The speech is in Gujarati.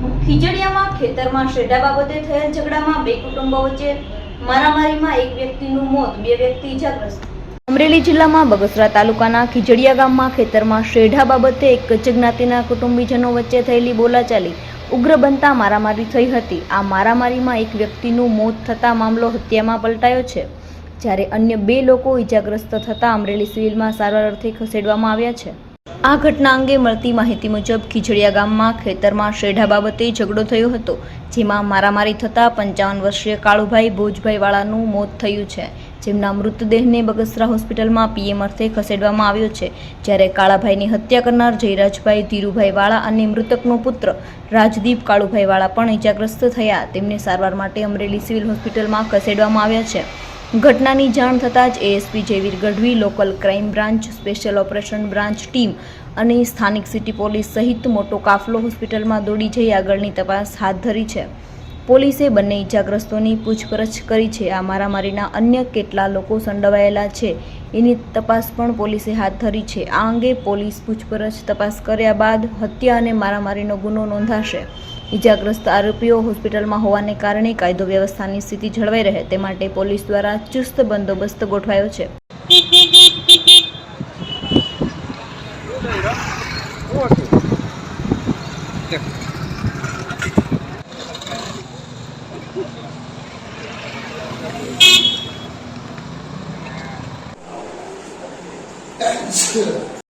ખીજડીયામાં, ખેતરમાં શેડા બાબતે થયેલ ઝઘડામાં બે કુટુંબો વચ્ચે મારામારીમાં એક વ્યક્તિનું મોત, બે વ્યક્તિ ઇજાગ્રસ્ત. અમરેલી જિલ્લામાં બગસરા તાલુકાના ખીજડીયા ગામમાં ખેતરમાં શેઢા બાબતે એક જ્ઞાતિના કુટુંબીજનો વચ્ચે થયેલી બોલાચાલી ઉગ્ર બનતા મારામારી થઈ હતી. આ મારામારીમાં એક વ્યક્તિનું મોત થતા મામલો હત્યામાં પલટાયો છે. જ્યારે અન્ય બે લોકો ઇજાગ્રસ્ત થતાં અમરેલી સિવિલમાં સારવાર અર્થે ખસેડવામાં આવ્યા છે. આ ઘટના અંગે મળતી માહિતી મુજબ ખીજડીયા ગામમાં ખેતરમાં શેઢા બાબતે ઝઘડો થયો હતો, જેમાં મારામારી થતાં પંચાવન વર્ષીય કાળુભાઈ ભોજભાઈ વાળાનું મોત થયું છે. જેમના મૃતદેહને બગસરા હોસ્પિટલમાં પીએમ અર્થે ખસેડવામાં આવ્યો છે. જ્યારે કાળાભાઈની હત્યા કરનાર જયરાજભાઈ ધીરુભાઈ વાળા અને મૃતકનો પુત્ર રાજદીપ કાળુભાઈ વાળા પણ ઇજાગ્રસ્ત થયા. તેમને સારવાર માટે અમરેલી સિવિલ હોસ્પિટલમાં ખસેડવામાં આવ્યા છે. ઘટનાની જાણ થતાં જ ASP Jayvir Gadhvi, local crime branch, special operation branch team અને સ્થાનિક સિટી પોલીસ સહિત મોટો કાફલો હોસ્પિટલમાં દોડી જઈ આગળની તપાસ હાથ ધરી છે. પોલીસે બંને ઇજાગ્રસ્તોની પૂછપરછ કરી છે. આ મારામારીના અન્ય કેટલા લોકો સંડોવાયેલા છે, એની તપાસ પણ પોલીસે હાથ ધરી છે. આ અંગે પોલીસ પૂછપરછ તપાસ કર્યા બાદ હત્યા અને મારામારીનો ગુનો નોંધાશે. ઇજાગ્રસ્ત આરોપીઓ હોસ્પિટલમાં હોવાને કારણે કાયદો વ્યવસ્થાની સ્થિતિ જળવાઈ રહે તે માટે પોલીસ દ્વારા ચુસ્ત બંદોબસ્ત ગોઠવાયો છે. 但是